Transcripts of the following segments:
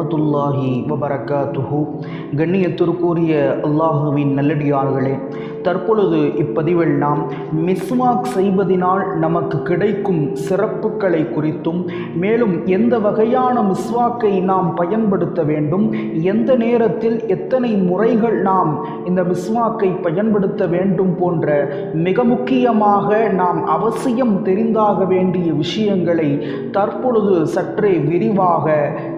வரஹ்மத்துல்லாஹி வபரகாத்துஹு. கண்ணியத்திற்குரிய அல்லாஹுவின் நல்லடியார்களே தற்பொழுது இப்பதிவில் நாம் மிஸ்வாக் செய்வதினால் நமக்கு கிடைக்கும் சிறப்புகளை குறித்தும் மேலும் எந்த வகையான மிஸ்வாக்கை நாம் பயன்படுத்த வேண்டும் எந்த நேரத்தில் எத்தனை முறைகள் நாம் இந்த மிஸ்வாக்கை பயன்படுத்த வேண்டும் போன்ற மிக முக்கியமாக நாம் அவசியம் தெரிந்தாக வேண்டிய விஷயங்களை தற்பொழுது சற்றே விரிவாக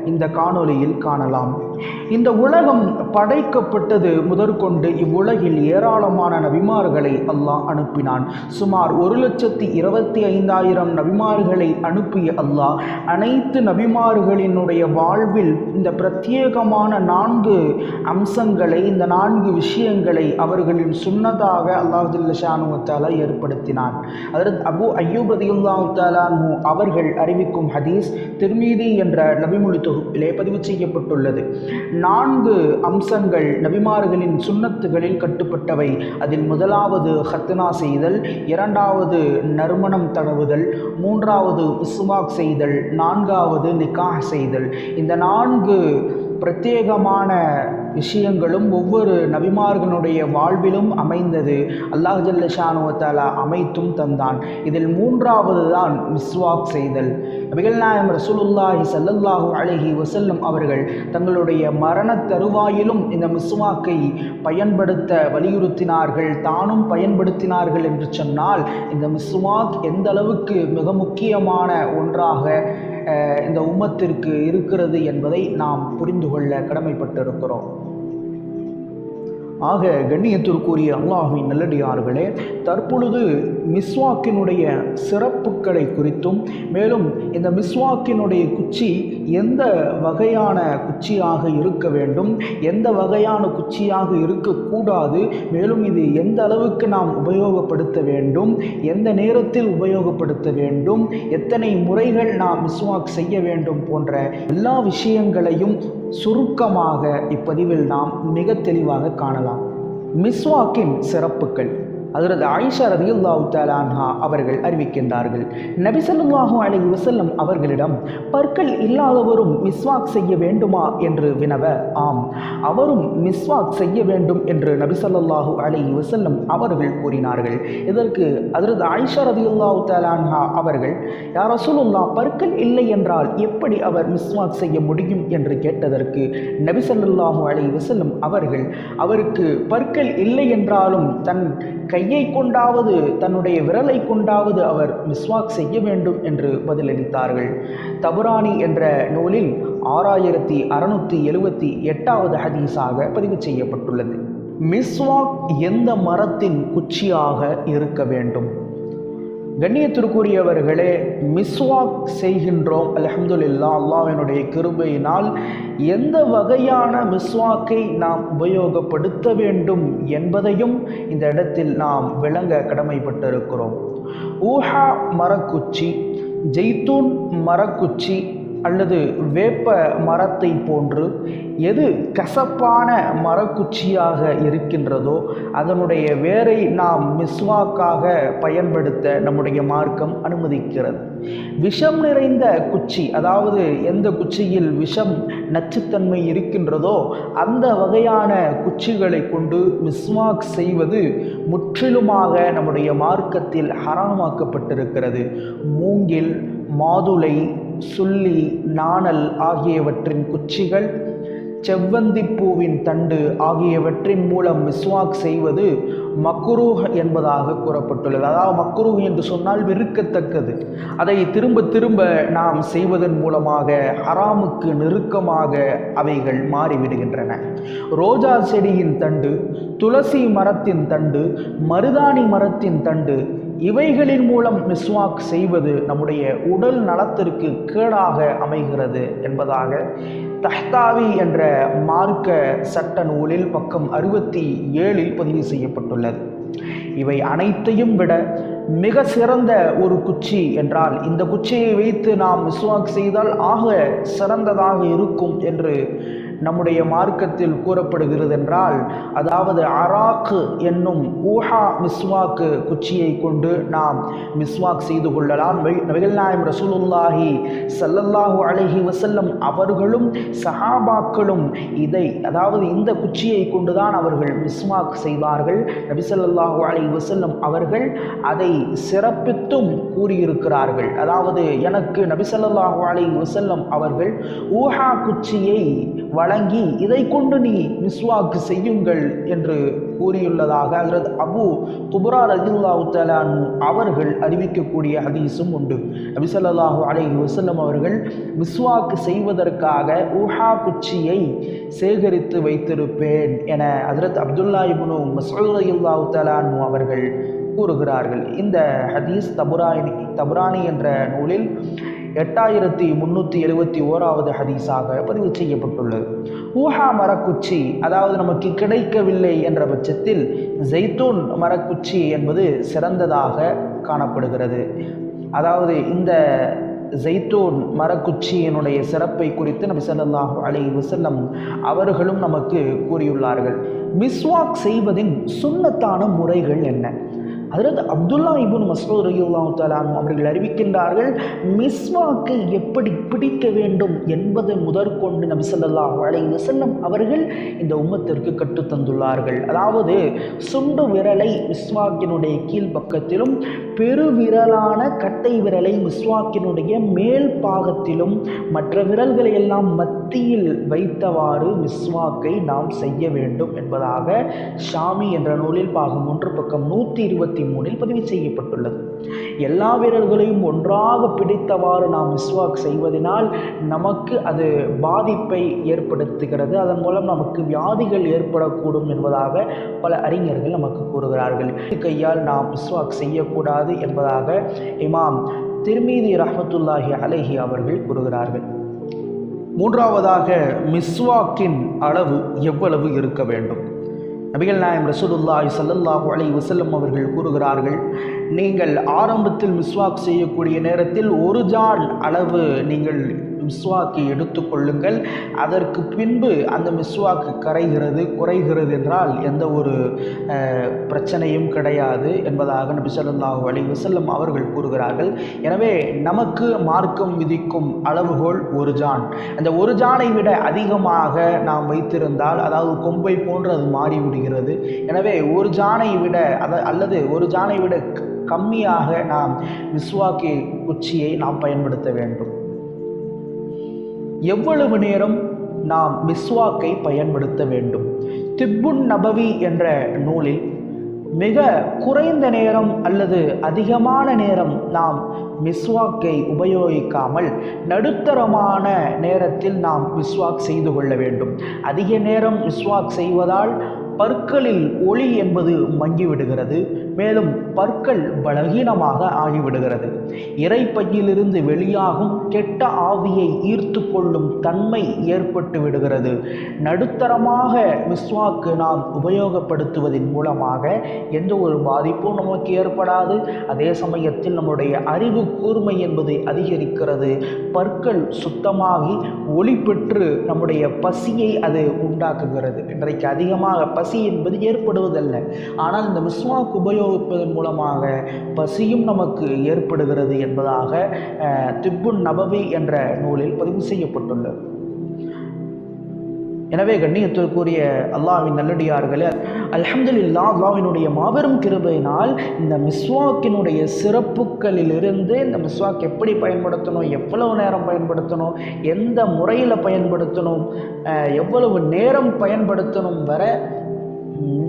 இந்த காணொளியில் காணலாம். இந்த உலகம் படைக்கப்பட்டது முதற்கொண்டு இவ்வுலகில் ஏராளமான நபிமார்களை அல்லாஹ் அனுப்பினான். சுமார் ஒரு லட்சத்தி இருபத்தி ஐந்தாயிரம் நபிமார்களை அனுப்பிய அல்லாஹ் அனைத்து நபிமார்களினுடைய வாழ்வில் இந்த பிரத்யேகமான நான்கு அம்சங்களை இந்த நான்கு விஷயங்களை அவர்களின் சுன்னதாக அல்லாஹுல்லானுவத்தாலா ஏற்படுத்தினான். அதற்கு அபு அய்யூப் அவர்கள் அறிவிக்கும் ஹதீஸ் திருமீதி என்ற நபிமொழி தொகுப்பிலே பதிவு செய்யப்பட்டுள்ளது. நான்கு அம்சங்கள் நபிமார்களின் சுண்ணத்துகளில் கட்டுப்பட்டவை. அதில் முதலாவது ஹத்னா செய்தல் இரண்டாவது நறுமணம் தடவுதல் மூன்றாவது இஸ்மாக் செய்தல் நான்காவது நிக்காஹ் செய்தல். இந்த நான்கு பிரத்யேகமான விஷயங்களும் ஒவ்வொரு நபிமார்களுடைய வாழ்விலும் அமைந்தது. அல்லாஹ் ஜல்லஷானுவத்தாலா அமைத்தும் தந்தான். இதில் மூன்றாவது தான் மிஸ்வாக் செய்தல். நபிகள் நாயம் ரசூலுல்லாஹி சல்லல்லாஹு அழகி வசல்லம் அவர்கள் தங்களுடைய மரண தருவாயிலும் இந்த மிஸ்வாக்கை பயன்படுத்த வலியுறுத்தினார்கள் தானும் பயன்படுத்தினார்கள் என்று சொன்னால் இந்த மிஸ்வாக் எந்த அளவுக்கு மிக முக்கியமான ஒன்றாக இந்த உம்மத்திற்கு இருக்கிறது என்பதை நாம் புரிந்து கொள்ள கடமைப்பட்டிருக்கிறோம். ஆக கண்ணியத்திற்குரிய அல்லாஹுவின் நல்லடியார்களே தற்பொழுது மிஸ்வாக்கினுடைய சிறப்புகளை குறித்தும் மேலும் இந்த மிஸ்வாக்கினுடைய குச்சி எந்த வகையான குச்சியாக இருக்க வேண்டும் எந்த வகையான குச்சியாக இருக்கக்கூடாது மேலும் இது எந்த அளவுக்கு நாம் உபயோகப்படுத்த வேண்டும் எந்த நேரத்தில் உபயோகப்படுத்த வேண்டும் எத்தனை முறைகள் நாம் மிஸ்வாக் செய்ய வேண்டும் போன்ற எல்லா விஷயங்களையும் சுருக்கமாக இப்பதிவில் நாம் மிக தெளிவாக காணலாம். மிஸ்வாக்கின் சிறப்புகள். அதரது ஆயிஷா ரதியுல்லாஹு தாலான்ஹா அவர்கள் அறிவிக்கின்றார்கள். நபிசல்லாஹு அலி வசல்லம் அவர்களிடம் பற்கள் இல்லாதவரும் மிஸ்வாக் செய்ய வேண்டுமா? என்று வினவ ஆம் அவரும் மிஸ்வாக் செய்ய வேண்டும் என்று நபிசல்லாஹு அலி வசல்லம் அவர்கள் கூறினார்கள். இதற்கு அதரது ஆயிஷா ரதியுல்லாஹு தாலான்ஹா அவர்கள் யார் ரசூலுல்லா பற்கள் இல்லை என்றால் எப்படி அவர் மிஸ்வாக் செய்ய முடியும்? என்று கேட்டதற்கு நபிசல்லாஹு அலி வசல்லம் அவர்கள் அவருக்கு பற்கள் இல்லை என்றாலும் தன் கை கையை கொண்டாவது தன்னுடைய விரலை கொண்டாவது அவர் மிஸ்வாக் செய்ய வேண்டும் என்று பதிலளித்தார்கள். தபுராணி என்ற நூலில் ஆறாயிரத்தி அறுநூற்றி எழுபத்தி எட்டாவது ஹதீஸாக பதிவு செய்யப்பட்டுள்ளது. மிஸ்வாக் எந்த மரத்தின் குச்சியாக இருக்க வேண்டும்? கண்ணியத்திற்குரியவர்களே மிஸ்வாக் செய்கின்றோம் அலமதுல்லா அல்லாவினுடைய கிருபையினால் எந்த வகையான மிஸ்வாக்கை நாம் உபயோகப்படுத்த வேண்டும் என்பதையும் இந்த இடத்தில் நாம் விளங்க கடமைப்பட்டிருக்கிறோம். ஊஹா மரக்குச்சி ஜெய்தூன் மரக்குச்சி அல்லது வேப்ப மரத்தை போன்று எது கசப்பான மரக்குச்சியாக இருக்கின்றதோ அதனுடைய வேரை நாம் மிஸ்வாக்காக பயன்படுத்த நம்முடைய மார்க்கம் அனுமதிக்கிறது. விஷம் நிறைந்த குச்சி அதாவது எந்த குச்சியில் விஷம் நச்சுத்தன்மை இருக்கின்றதோ அந்த வகையான குச்சிகளை கொண்டு மிஸ்வாக் செய்வது முற்றிலுமாக நம்முடைய மார்க்கத்தில் ஹராமாக்கப்பட்டிருக்கிறது. மூங்கில் மாதுளை சுள்ளி நாணல் ஆகியவற்றின் குச்சிகள் செவ்வந்தி பூவின் தண்டு ஆகியவற்றின் மூலம் மிஸ்வாக் செய்வது மக்குரூஹ் என்பதாக கூறப்பட்டுள்ளது. அதாவது மக்குரூஹ் என்று சொன்னால் வெறுக்கத்தக்கது. அதை திரும்ப திரும்ப நாம் செய்வதன் மூலமாக ஹராமுக்கு நெருக்கமாக அவைகள் மாறிவிடுகின்றன. ரோஜா செடியின் தண்டு துளசி மரத்தின் தண்டு மருதாணி மரத்தின் தண்டு இவைகளின் மூலம் மிஸ்வாக் செய்வது நம்முடைய உடல் நலத்திற்கு கேடாக அமைகிறது என்பதாக தஹ்தாவி என்ற மார்க்க சட்ட நூலில் பக்கம் அறுபத்தி ஏழில் பதிவு செய்யப்பட்டுள்ளது. இவை அனைத்தையும் விட மிக சிறந்த ஒரு குச்சி என்றால் இந்த குச்சியை வைத்து நாம் மிஸ்வாக் செய்தால் ஆக சிறந்ததாக இருக்கும் என்று நம்முடைய மார்க்கத்தில் கூறப்படுகிறது என்றால் அதாவது அராக்கு என்னும் ஊஹா மிஸ்வாக்கு குச்சியை கொண்டு நாம் மிஸ்வாக் செய்து கொள்ளலாம். நபிகள் நாயம் ரசூலுல்லாஹி சல்லல்லாஹு அழகி வசல்லம் அவர்களும் சஹாபாக்களும் இதை அதாவது இந்த குச்சியை கொண்டுதான் அவர்கள் மிஸ்வாக் செய்வார்கள். நபிசல்லாஹு அழகி வசல்லம் அவர்கள் அதை சிறப்பித்தும் கூறியிருக்கிறார்கள். அதாவது எனக்கு நபிசல்லாஹு அழகி வசல்லம் அவர்கள் ஊஹா குச்சியை வழங்கி இதை கொண்டு நீ மிஸ்வாக்கு செய்யுங்கள் என்று கூறியுள்ளதாக ஹசரத் அபு குபுரா ரஜில்லாஹு தலான் அவர்கள் அறிவிக்கக்கூடிய ஹதீஸும் உண்டு. அபிசல்லாஹு ஸல்லல்லாஹு வசல்லம் அவர்கள் மிஸ்வாக்கு செய்வதற்காக ஊஹா குச்சியை சேகரித்து வைத்திருப்பேன் என ஹசரத் அப்துல்லா இபுனு மஸ்ஊத் ரலியல்லாஹு தலான் அவர்கள் கூறுகிறார்கள். இந்த ஹதீஸ் தபுராணி தபுரானி என்ற நூலில் எட்டாயிரத்தி முந்நூற்றி எழுபத்தி ஓராவது ஹதீஸாக பதிவு செய்யப்பட்டுள்ளது. ஊஹா மரக்குச்சி அதாவது நமக்கு கிடைக்கவில்லை என்ற பட்சத்தில் ஜெய்தூன் மரக்குச்சி என்பது சிறந்ததாக காணப்படுகிறது. அதாவது இந்த ஜெய்தூன் மரக்குச்சியினுடைய சிறப்பை குறித்து நபி ஸல்லல்லாஹு அலி வசல்லம் அவர்களும் நமக்கு கூறியுள்ளார்கள். மிஸ்வாக் செய்வதின் சுன்னத்தான முறைகள் என்ன? அதற்கு அப்துல்லா இபுன் மசூத் ரலியல்லாஹு தஆலா அவர்கள் அறிவிக்கின்றார்கள் மிஸ்வாக்கை எப்படி பிடிக்க வேண்டும் என்பதை முதற்கொண்டு நபிசல்லா ஸல்லல்லாஹு அலைஹி அவர்கள் இந்த உம்மத்திற்கு கற்றுத்தந்துள்ளார்கள் அதாவது சுண்டு விரலை மிஸ்வாக்கினுடைய கீழ் பக்கத்திலும் பெருவிரலான கட்டை விரலை மிஸ்வாக்கினுடைய மேல் பாகத்திலும் மற்ற விரல்களை எல்லாம் மத்தியில் வைத்தவாறு மிஸ்வாக்கை நாம் செய்ய வேண்டும் என்பதாக ஷாமி என்ற நூலில் பாகம் ஒன்று பக்கம் நூற்றி இருபத்தி மூணில் பதிவு செய்யப்பட்டுள்ளது. எல்லா வீரர்களையும் ஒன்றாக பிடித்தவாறு நாம் மிஸ்வாக் செய்வதனால் நமக்கு அது பாதிப்பை ஏற்படுத்துகிறது. அதன் மூலம் நமக்கு வியாதிகள் ஏற்படக்கூடும் என்பதாக பல அறிஞர்கள் நமக்கு கூறுகிறார்கள். கையால் நாம் மிஸ்வாக் செய்யக்கூடாது என்பதாக இமாம் திருமீதி ரஹமத்துல்லாஹி அலஹி அவர்கள் கூறுகிறார்கள். மூன்றாவதாக மிஸ்வாக்கின் அளவு எவ்வளவு இருக்க வேண்டும்? நபிகள் நாயம் ரசூலுல்லாஹி சல்லல்லாஹு அலை வசல்லம் அவர்கள் கூறுகிறார்கள் நீங்கள் ஆரம்பத்தில் மிஸ்வாக் செய்யக்கூடிய நேரத்தில் ஒரு ஜான் அளவு நீங்கள் மிஸ்வாக்கை எடுத்துக்கொள்ளுங்கள் அதற்கு பின்பு அந்த மிஸ்வாக்கு கரைகிறது குறைகிறது என்றால் எந்த ஒரு பிரச்சனையும் கிடையாது என்பதாக நபி சொல்லாஹு அலி வசல்லம் அவர்கள் கூறுகிறார்கள். எனவே நமக்கு மார்க்கம் விதிக்கும் அளவுகோல் ஒரு ஜான். அந்த ஒரு ஜானை விட அதிகமாக நாம் வைத்திருந்தால் அதாவது கொம்பை போன்று அது மாறிவிடுகிறது. எனவே ஒரு ஜானை விட அத அல்லது ஒரு ஜானை விட கம்மியாக நாம் மிஸ்வாக்கி குச்சியை நாம் பயன்படுத்த வேண்டும். எவ்வளவு நேரம் நாம் மிஸ்வாக்கை பயன்படுத்த வேண்டும்? திப்புன் நபவி என்ற நூலில் மிக குறைந்த நேரம் அல்லது அதிகமான நேரம் நாம் மிஸ்வாக்கை உபயோகிக்காமல் நடுத்தரமான நேரத்தில் நாம் மிஸ்வாக் செய்து கொள்ள வேண்டும். அதிக நேரம் மிஸ்வாக் செய்வதால் பற்களில் ஒளி என்பது மங்கிவிடுகிறது. மேலும் பற்கள் பலகீனமாக ஆகிவிடுகிறது. இறைப்பையிலிருந்து வெளியாகும் கெட்ட ஆவியை ஈர்த்து கொள்ளும் தன்மை ஏற்பட்டு விடுகிறது. நடுத்தரமாக மிஸ்வாக்கு நாம் உபயோகப்படுத்துவதன் மூலமாக எந்த ஒரு பாதிப்பும் நமக்கு ஏற்படாது. அதே சமயத்தில் நம்முடைய அறிவு கூர்மை என்பது அதிகரிக்கிறது. பற்கள் சுத்தமாகி ஒளி பெற்று நம்முடைய பசியை அது உண்டாக்குகிறது. இன்றைக்கு அதிகமாக பசி என்பது ஏற்படுவதல்ல. ஆனால் இந்த மிஸ்வாக் உபயோகிப்பதன் மூலமாக பசியும் நமக்கு ஏற்படுகிறது என்பதாக திப்புன் நபவி என்ற நூலில் பதிவு செய்யப்பட்டுள்ளது. எனவே கண்ணியத்திற்குரிய அல்லாஹ்வின் நல்லடியார்களே அல்ஹம்துலில்லா அல்லாவினுடைய மாபெரும் கிருபையினால் இந்த மிஸ்வாக்கினுடைய சிறப்புகளிலிருந்து இந்த மிஸ்வாக் எப்படி பயன்படுத்தணும் எவ்வளவு நேரம் பயன்படுத்தணும் எந்த முறையில் பயன்படுத்தணும் எவ்வளவு நேரம் பயன்படுத்தணும் வர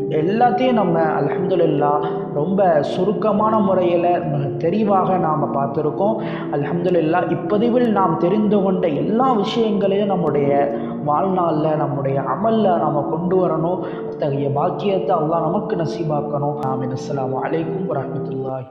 எல்லாத்தையும் நம்ம அலமதுல்லா ரொம்ப சுருக்கமான முறையில் தெளிவாக நாம் பார்த்துருக்கோம். அலமதுல்லா இப்பதிவில் நாம் தெரிந்து கொண்ட எல்லா விஷயங்களையும் நம்முடைய வாழ்நாளில் நம்முடைய அமலில் நாம் கொண்டு வரணும். அத்தகைய பாக்கியத்தை அல்லாஹ் நமக்கு நசீபாக்கணும். ஆமீன். அஸ்ஸலாமு அலைக்கும் வரஹ்மத்துல்லாஹி.